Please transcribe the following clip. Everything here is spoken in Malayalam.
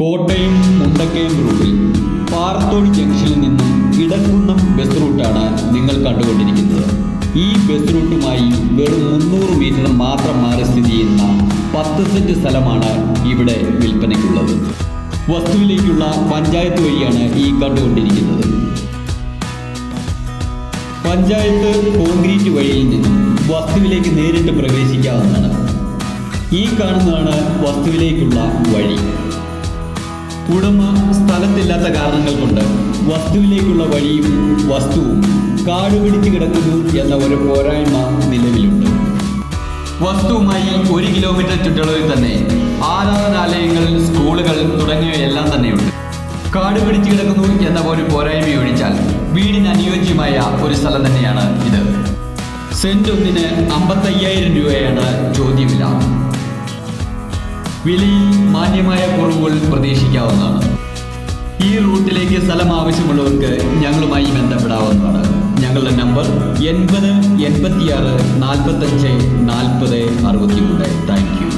കോട്ടയം മുണ്ടക്കയം റൂട്ടിൽ പാറത്തോട് ജംഗ്ഷനിൽ നിന്നും ഇടക്കുന്നം ബസ് റൂട്ടാണ് നിങ്ങൾ കണ്ടുകൊണ്ടിരിക്കുന്നത്. ഈ ബസ് റൂട്ടുമായി വെറും മുന്നൂറ് മീറ്റർ മാത്രം മാറി സ്ഥിതി ചെയ്യുന്ന പത്ത് സെന്റ് സ്ഥലമാണ് ഇവിടെ വിൽപ്പനയ്ക്കുള്ളത്. വസ്തുവിലേക്കുള്ള പഞ്ചായത്ത് വഴിയാണ് ഈ കണ്ടുകൊണ്ടിരിക്കുന്നത്. പഞ്ചായത്ത് കോൺക്രീറ്റ് വഴിയിൽ നിന്നും വസ്തുവിലേക്ക് നേരിട്ട് പ്രവേശിക്കാവുന്നതാണ്. ഈ കാണുന്നതാണ് വസ്തുവിലേക്കുള്ള വഴി. ഉടമ സ്ഥലത്തില്ലാത്ത കാരണങ്ങൾ കൊണ്ട് വസ്തുവിലേക്കുള്ള വഴിയും വസ്തുവും കാടുപിടിച്ച് കിടക്കുന്നു എന്ന ഒരു പോരായ്മ നിലവിലുണ്ട്. വസ്തുവുമായി ഒരു കിലോമീറ്റർ ചുറ്റളവിൽ തന്നെ ആരാധനാലയങ്ങൾ സ്കൂളുകൾ തുടങ്ങിയവയെല്ലാം തന്നെയുണ്ട്. കാട് പിടിച്ചു കിടക്കുന്നു എന്ന ഒരു പോരായ്മ ഒഴിച്ചാൽ വീടിന് അനുയോജ്യമായ ഒരു സ്ഥലം തന്നെയാണ് ഇത്. സെന്റ് ഒന്നിന് അമ്പത്തയ്യായിരം രൂപയാണ് വിലയിൽ മാന്യമായ കുറവുകൾ പ്രതീക്ഷിക്കാവുന്നതാണ്. ഈ റൂട്ടിലേക്ക് സ്ഥലം ആവശ്യമുള്ളവർക്ക് ഞങ്ങളുമായി ബന്ധപ്പെടാവുന്നതാണ്. ഞങ്ങളുടെ നമ്പർ എൺപത് എൺപത്തിയാറ് നാൽപ്പത്തഞ്ച് നാൽപ്പത് അറുപത്തിമൂന്ന്. Thank you.